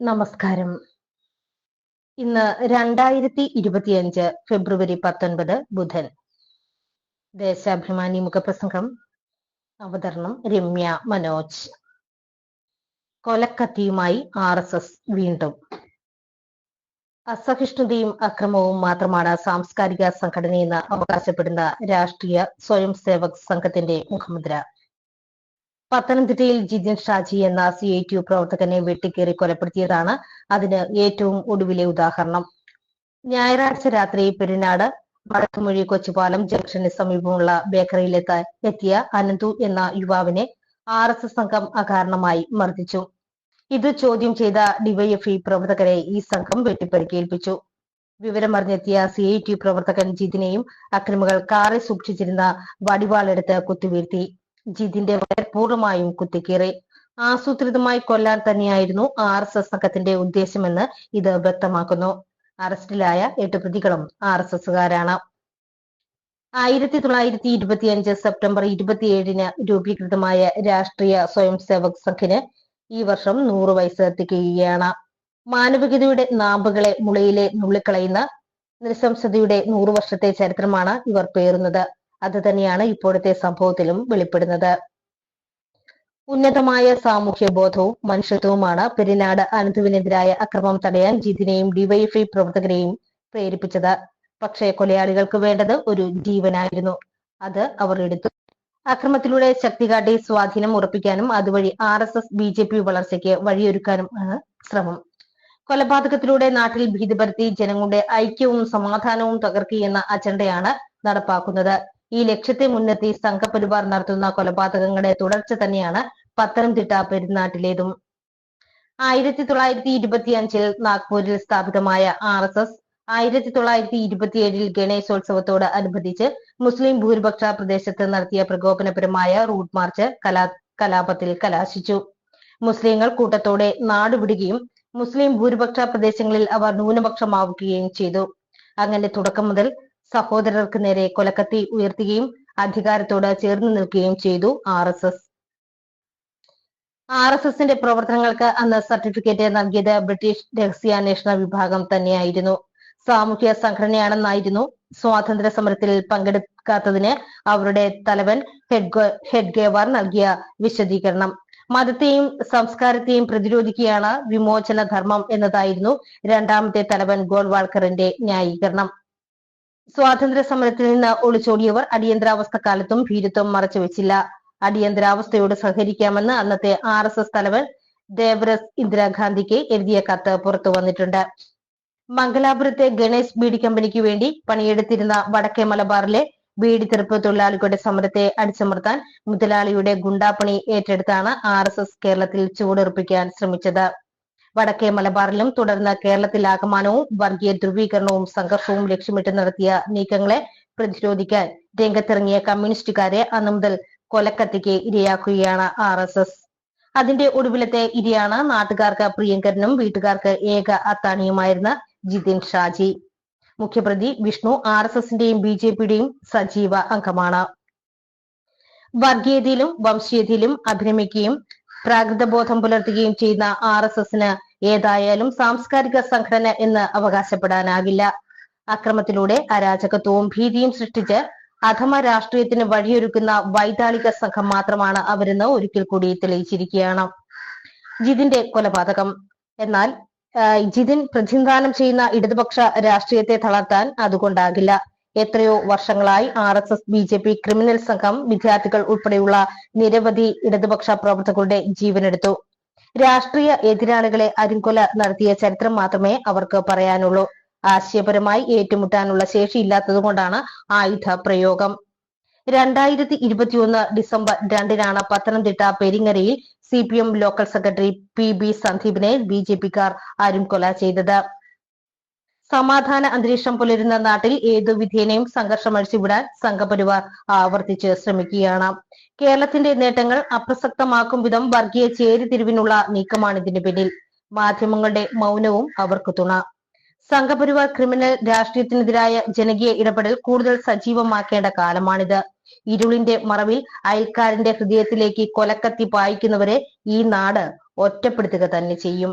നമസ്കാരം. ഇന്ന് രണ്ടായിരത്തി ഇരുപത്തിയഞ്ച് ഫെബ്രുവരി പത്തൊൻപത് ബുധൻ. ദേശാഭിമാനി മുഖപ്രസംഗം. അവതരണം രമ്യ മനോജ്. കൊലക്കത്തിയുമായി ആർ എസ് എസ് വീണ്ടും. അസഹിഷ്ണുതയും അക്രമവും മാത്രമാണ് സാംസ്കാരിക സംഘടനയെന്ന് അവകാശപ്പെടുന്ന രാഷ്ട്രീയ സ്വയം സേവക് സംഘത്തിന്റെ മുഖമുദ്ര. പത്തനംതിട്ടയിൽ ജിജൻ ഷാജി എന്ന സി ഐ ടി യു പ്രവർത്തകനെ വെട്ടിക്കേറി കൊലപ്പെടുത്തിയതാണ് അതിന് ഏറ്റവും ഒടുവിലെ ഉദാഹരണം. ഞായറാഴ്ച രാത്രി പെരുന്നാട് വടക്കുമൊഴി കൊച്ചുപാലം ജംഗ്ഷന് സമീപമുള്ള ബേക്കറിയിലെത്ത എത്തിയ അനന്തു എന്ന യുവാവിനെ ആർ എസ് എസ് സംഘം അകാരണമായി മർദ്ദിച്ചു. ഇത് ചോദ്യം ചെയ്ത ഡിവൈഎഫ്ഇ പ്രവർത്തകരെ ഈ സംഘം വെട്ടിപ്പരിക്കേൽപ്പിച്ചു. വിവരമറിഞ്ഞെത്തിയ സി ഐ ടി പ്രവർത്തകൻ ജിതിനെയും അക്രമികൾ കാറിൽ സൂക്ഷിച്ചിരുന്ന വടിവാളെടുത്ത് കുത്തിവീഴ്ത്തി. ജിതിന്റെ വയർ പൂർണമായും കുത്തിക്കീറി. ആസൂത്രിതമായി കൊല്ലാൻ തന്നെയായിരുന്നു ആർ എസ് എസ് സംഘത്തിന്റെ ഉദ്ദേശമെന്ന് ഇത് വ്യക്തമാക്കുന്നു. അറസ്റ്റിലായ എട്ട് പ്രതികളും ആർ എസ് എസുകാരാണ് ആയിരത്തി തൊള്ളായിരത്തി ഇരുപത്തിയഞ്ച് സെപ്റ്റംബർ ഇരുപത്തിയേഴിന് രൂപീകൃതമായ രാഷ്ട്രീയ സ്വയം സേവക് സംഘിന് ഈ വർഷം നൂറ് വയസ്സ് എത്തിക്കുകയാണ് മാനവികതയുടെ നാമ്പുകളെ മുളയിലെ നുള്ളിക്കളയുന്ന നിശംസതയുടെ നൂറു വർഷത്തെ ചരിത്രമാണ് ഇവർ പേറുന്നത്. അത് തന്നെയാണ് ഇപ്പോഴത്തെ സംഭവത്തിലും വെളിപ്പെടുന്നത്. ഉന്നതമായ സാമൂഹ്യ ബോധവും മനുഷ്യത്വവുമാണ് പെരിനാട് അനന്തുവിനെതിരായ അക്രമം തടയാൻ ജിതിനെയും ഡിവൈഎഫ്ഐ പ്രവർത്തകരെയും പ്രേരിപ്പിച്ചത്. പക്ഷേ കൊലയാളികൾക്ക് വേണ്ടത് ഒരു ജീവനായിരുന്നു. അത് അവർ എടുത്തു. അക്രമത്തിലൂടെ ശക്തി കാട്ടി സ്വാധീനം ഉറപ്പിക്കാനും അതുവഴി R S S B J P വളർച്ചയ്ക്ക് വഴിയൊരുക്കാനും ആണ് ശ്രമം. കൊലപാതകത്തിലൂടെ നാട്ടിൽ ഭീതി ജനങ്ങളുടെ ഐക്യവും സമാധാനവും തകർക്കുകയെന്ന അജണ്ടയാണ് നടപ്പാക്കുന്നത്. ഈ ലക്ഷ്യത്തെ മുൻനിർത്തി സംഘപരിവാർ നടത്തുന്ന കൊലപാതകങ്ങളുടെ തുടർച്ച തന്നെയാണ് പത്തനംതിട്ട പെരുന്നാട്ടിലേതും. ആയിരത്തി തൊള്ളായിരത്തി ഇരുപത്തി അഞ്ചിൽ നാഗ്പൂരിൽ സ്ഥാപിതമായ ആർ എസ് എസ് ആയിരത്തി തൊള്ളായിരത്തി ഇരുപത്തിയേഴിൽ ഗണേശോത്സവത്തോട് അനുബന്ധിച്ച് മുസ്ലിം ഭൂരിപക്ഷ പ്രദേശത്ത് നടത്തിയ പ്രകോപനപരമായ റൂട്ട് മാർച്ച് കലാ കലാപത്തിൽ കലാശിച്ചു. മുസ്ലിങ്ങൾ കൂട്ടത്തോടെ നാടുവിടുകയും മുസ്ലിം ഭൂരിപക്ഷ പ്രദേശങ്ങളിൽ അവർ ന്യൂനപക്ഷമാവുകയും ചെയ്തു. അങ്ങനെ തുടക്കം മുതൽ സഹോദരർക്ക് നേരെ കൊലക്കത്തി ഉയർത്തുകയും അധികാരത്തോട് ചേർന്ന് നിൽക്കുകയും ചെയ്തു R S S. R S എസിന്റെ പ്രവർത്തനങ്ങൾക്ക് അന്ന് സർട്ടിഫിക്കറ്റ് നൽകിയത് ബ്രിട്ടീഷ് രഹസ്യാന്വേഷണ വിഭാഗം തന്നെയായിരുന്നു. സാമൂഹ്യ സംഘടനയാണെന്നായിരുന്നു സ്വാതന്ത്ര്യ സമരത്തിൽ പങ്കെടുക്കാത്തതിന് അവരുടെ തലവൻ ഹെഡ്ഗേവാർ നൽകിയ വിശദീകരണം. മതത്തെയും സംസ്കാരത്തെയും പ്രതിരോധിക്കുകയാണ് വിമോചന ധർമ്മം എന്നതായിരുന്നു രണ്ടാമത്തെ തലവൻ ഗോൾവാൾക്കറിന്റെ ന്യായീകരണം. സ്വാതന്ത്ര്യ സമരത്തിൽ നിന്ന് ഒളിച്ചോടിയവർ അടിയന്തരാവസ്ഥ കാലത്തും ഭീരുത്വം മറച്ചുവെച്ചില്ല. അടിയന്തരാവസ്ഥയോട് സഹകരിക്കാമെന്ന് അന്നത്തെ ആർ എസ് എസ് തലവൻ ദേവരസ് ഇന്ദിരാഗാന്ധിക്ക് എഴുതിയ കത്ത് പുറത്തു വന്നിട്ടുണ്ട്. മംഗലാപുരത്തെ ഗണേശ് ബീഡി കമ്പനിക്ക് വേണ്ടി പണിയെടുത്തിരുന്ന വടക്കേ മലബാറിലെ ബീഡി തെറുപ്പ് തൊഴിലാളികളുടെ സമരത്തെ അടിച്ചമർത്താൻ മുതലാളിയുടെ ഗുണ്ടാപ്പണി ഏറ്റെടുത്താണ് ആർ കേരളത്തിൽ ചുവടുറപ്പിക്കാൻ ശ്രമിച്ചത്. വടക്കേ മലബാറിലും തുടർന്ന് കേരളത്തിൽ ആഗമനവും വർഗീയ ധ്രുവീകരണവും സംഘർഷവും ലക്ഷ്യമിട്ട് നടത്തിയ നീക്കങ്ങളെ പ്രതിരോധിക്കാൻ രംഗത്തിറങ്ങിയ കമ്മ്യൂണിസ്റ്റുകാരെ അന്നു മുതൽ കൊലക്കത്തിക്ക് ഇരയാക്കുകയാണ് ആർ എസ് എസ്. അതിന്റെ ഒടുവിലത്തെ ഇരയാണ് നാട്ടുകാർക്ക് പ്രിയങ്കരനും വീട്ടുകാർക്ക് ഏക അത്താണിയുമായിരുന്ന ജിതിൻ ഷാജി. മുഖ്യപ്രതി വിഷ്ണു ആർ എസ് എസിന്റെയും ബി ജെ പിയുടെയും സജീവ അംഗമാണ്. വർഗീയതയിലും വംശീയതയിലും അഭിനമിക്കുകയും പ്രാകൃതബോധം പുലർത്തുകയും ചെയ്യുന്ന ആർ എസ് എസിന് ഏതായാലും സാംസ്കാരിക സംഘടന എന്ന് അവകാശപ്പെടാനാകില്ല. അക്രമത്തിലൂടെ അരാജകത്വവും ഭീതിയും സൃഷ്ടിച്ച് അധമ രാഷ്ട്രീയത്തിന് വഴിയൊരുക്കുന്ന വൈതാളിക സംഘം മാത്രമാണ് അവരെന്ന് ഒരിക്കൽ കൂടി തെളിയിച്ചിരിക്കുകയാണ്. ജിതിന്റെ കൊലപാതകം. എന്നാൽ ജിതിൻ പ്രതിനിധാനം ചെയ്യുന്ന ഇടതുപക്ഷ രാഷ്ട്രീയത്തെ തളർത്താൻ അതുകൊണ്ടാകില്ല. എത്രയോ വർഷങ്ങളായി R S S B J P criminal സംഘം വിദ്യാർത്ഥികൾ ഉൾപ്പെടെയുള്ള നിരവധി ഇടതുപക്ഷ പ്രവർത്തകരുടെ ജീവനെടുത്തു. രാഷ്ട്രീയ എതിരാളികളെ അരിങ്കൊല നടത്തിയ ചരിത്രം മാത്രമേ അവർക്ക് പറയാനുള്ളൂ. ആശയപരമായി ഏറ്റുമുട്ടാനുള്ള ശേഷിയില്ലാത്തതുകൊണ്ടാണ് ആയുധ പ്രയോഗം. രണ്ടായിരത്തി ഇരുപത്തിയൊന്ന് ഡിസംബർ രണ്ടിനാണ് Pathanamthitta പെരിങ്ങരയിൽ C P M local secretary P B സന്ദീപിനെ B J പിക്കാർ അരുംകൊല ചെയ്തത്. സമാധാന അന്തരീക്ഷം പുലരുന്ന നാട്ടിൽ ഏതു വിധേനയും സംഘർഷം അഴിച്ചുവിടാൻ സംഘപരിവാർ ആവർത്തിച്ച് ശ്രമിക്കുകയാണ്. കേരളത്തിന്റെ നേട്ടങ്ങൾ അപ്രസക്തമാക്കും വിധം വർഗീയ ചേരിതിരിവിനുള്ള നീക്കമാണ് ഇതിന് പിന്നിൽ. മാധ്യമങ്ങളുടെ മൗനവും അവർക്ക് തുണ. സംഘപരിവാർ ക്രിമിനൽ രാഷ്ട്രീയത്തിനെതിരായ ജനകീയ ഇടപെടൽ കൂടുതൽ സജീവമാക്കേണ്ട കാലമാണിത്. ഇരുളിന്റെ മറവിൽ അയൽക്കാരന്റെ ഹൃദയത്തിലേക്ക് കൊലക്കത്തി പായിക്കുന്നവരെ ഈ നാട് ഒറ്റപ്പെടുത്തുക തന്നെ ചെയ്യും.